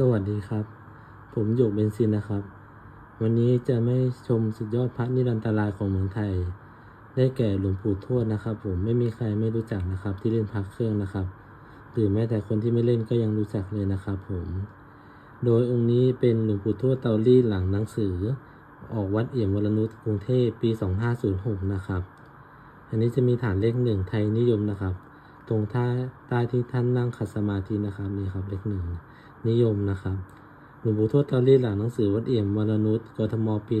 สวัสดีครับ ผมหยกเบนซินนะครับ วันนี้จะไม่ชมสุดยอดพระนิรันตรายของเมืองไทย ได้แก่หลวงปู่ทวดนะครับ ผมไม่มีใครไม่รู้จักนะครับ ที่เล่นพระเครื่องนะครับหรือแม้แต่คนที่ไม่เล่นก็ยังรู้จักเลยนะครับผม โดยองค์นี้เป็นหลวงปู่ทวดเตารีดหลังหนังสือ ออกวัดเอี่ยมวรนุชกรุงเทพปี 2506 นะครับ อันนี้จะมีฐานเลขหนึ่งไทยนิยมนะครับ ตรงท่าใต้ที่ท่านนั่งขัดสมาธินะครับนี่ครับเลขหนึ่ง นิยมนะครับหลวงปู่ทวดเตารีดหลังหนังสือวัดเอี่ยมวรนุชกทมปี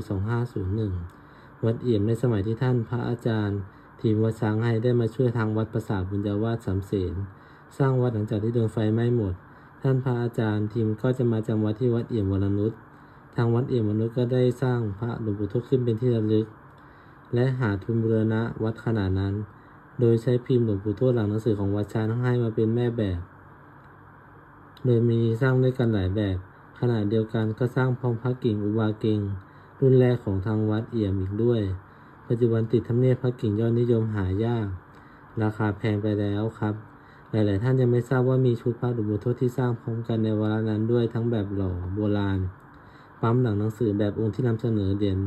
2501 วัดเอี่ยมในสมัยที่ท่านพระอาจารย์ ทีมวัดช้างให้ได้มาช่วยทางวัดประสาทบุญญาวาสสามเสนสร้างวัดหลังจากที่โดนไฟไหม้หมด ท่านพระอาจารย์ทีมก็จะมาจำวัดที่วัดเอี่ยมวรนุชทางวัดเอี่ยมวรนุชก็ได้สร้างพระหลวงปู่ทวดขึ้นเป็นที่ระลึก และหาทุนบูรณะวัดขนาดนั้น โดยใช้พิมพ์หลวงปู่ทวดหลังหนังสือของวัดช้างให้มาเป็นแม่แบบ โดยมีสร้างด้วยกันหลายแบบ ขณะเดียวกันก็สร้างพร้อมพระกิ่งอุบาเก่ง รุ่นแรกของทางวัดเอี่ยมอีกด้วย ปัจจุบันติดทำเนียบพระกิ่งยอดนิยมหายาก ราคาแพงไปแล้วครับ หลาย ๆ ท่านยังไม่ทราบว่ามีชุดพระหลวงปู่ทวดที่สร้างพร้อมกันในเวลานั้นด้วยทั้งแบบหล่อโบราณ ปั๊มหลังหนังสือแบบองค์ที่นำเสนอเด่น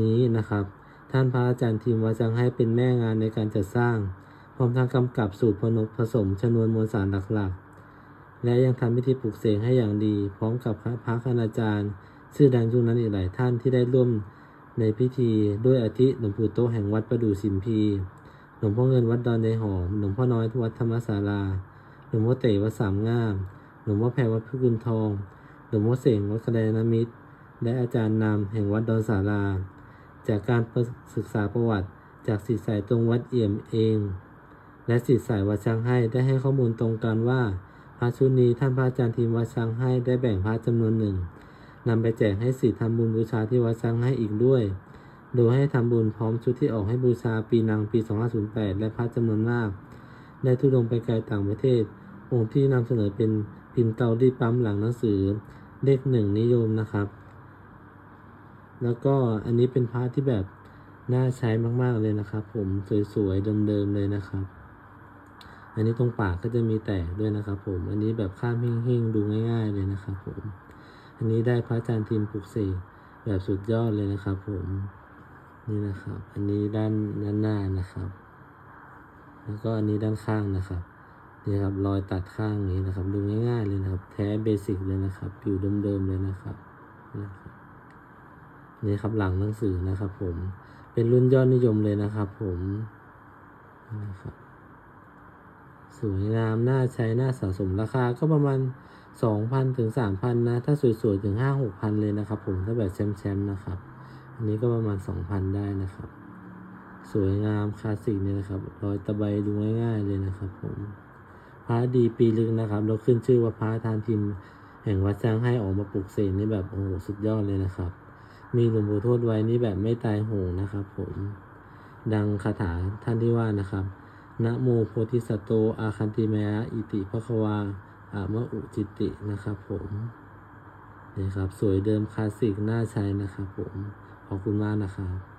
นี้นะครับ ท่านพระอาจารย์ทีมวัดจังให้เป็นแม่งานในการจัดสร้าง พร้อมทั้งกำกับสูตรพนผสมชนวนมวลสารหลักๆ และยังทำพิธีปลุกเสกให้อย่างดี พร้อมกับพระพรคณาจารย์ ชื่อดังยุคนั้นอีกหลายท่านที่ได้ร่วมในพิธีด้วยอาทิหลวงปู่โตแห่งวัดประดู่สิมพี หลวงพ่อเงินวัดดอนในหอม หลวงพ่อน้อยวัดธรรมศาลา หลวงพ่อเต๋วัดสามงาม หลวงพ่อแพรวัดพิกุลทอง หลวงพ่อเสงวัดกระไดนามิตร และอาจารย์นำแห่งวัดดอนสาราจากการศึกษาประวัติจากศิษย์สายตรงวัดเอี่ยมเอง และศิษย์สายวัดช้างให้ได้ให้ข้อมูลตรงกันว่า พระชุดนี้ท่านพระอาจารย์ทีมวัดช้างให้ได้แบ่งพระจำนวนหนึ่งนำไปแจกให้ศิษย์ทำบุญบูชาที่วัดช้างให้อีกด้วย โดยให้ทำบุญพร้อมชุดที่ออกให้บูชาปีนังปี 2508 และพระจำนวนมากได้ทุดงไปไกลต่างประเทศ องค์ที่นำเสนอเป็นพิมพ์เตารีปั๊มหลังหนังสือเลขหนึ่งนิยมนะครับ แล้วก็อันนี้เป็นพระที่แบบน่าใช้มากๆเลยนะครับ ผมสวยๆเดิมๆเลยนะครับ อันนี้ตรงปากก็จะมีแตกด้วยนะครับ ผม อันนี้แบบข้ามหิ่งๆดูง่ายๆเลยนะครับ ผม อันนี้ได้พระอาจารย์ทีมปลุกเสกแบบสุดยอดเลยนะครับ ผม นี่นะครับ อันนี้ด้านด้านหน้านะครับ แล้วก็อันนี้ด้านข้างนะครับ นี่ครับรอยตัดข้างนี้นะครับ ดูง่ายๆเลยนะครับ แท้เบสิกเลยนะครับ ผิวเดิมๆเลยนะครับนะครับนี่ครับหลังหนังสือนะครับ ผม เป็นรุ่นยอดนิยมเลยนะครับ ผมนะครับ สวยงามน่าใช้น่าสะสมราคาก็ประมาณสองพันถึงสามพันนะถ้าสวยๆถึงห้าหกพันเลยนะครับ ผมถ้าแบบแชมป์ๆนะครับ อันนี้ก็ประมาณสองพันได้นะครับ สวยงามคลาสสิกเนี่ยนะครับรอยตะไบดูง่ายๆเลยนะครับ ผมพระดีปีลึกนะครับเราขึ้นชื่อว่าพระทานทิมแห่งวัดจ้างให้ออกมาปลุกเสกนี่แบบโอ้โหสุดยอดเลยนะครับ มีหลวงปู่ทวดไว้นี่แบบไม่ตายโหงนะครับ ผมดังคาถาท่านที่ว่านะครับ นะโมโพธิสัตโตอาคันติเมยะอิติภควาอามะอุจิตินะครับผมนี่ครับ สวยเดิมคลาสสิกน่าใช้นะครับผม ขอบคุณมากนะครับ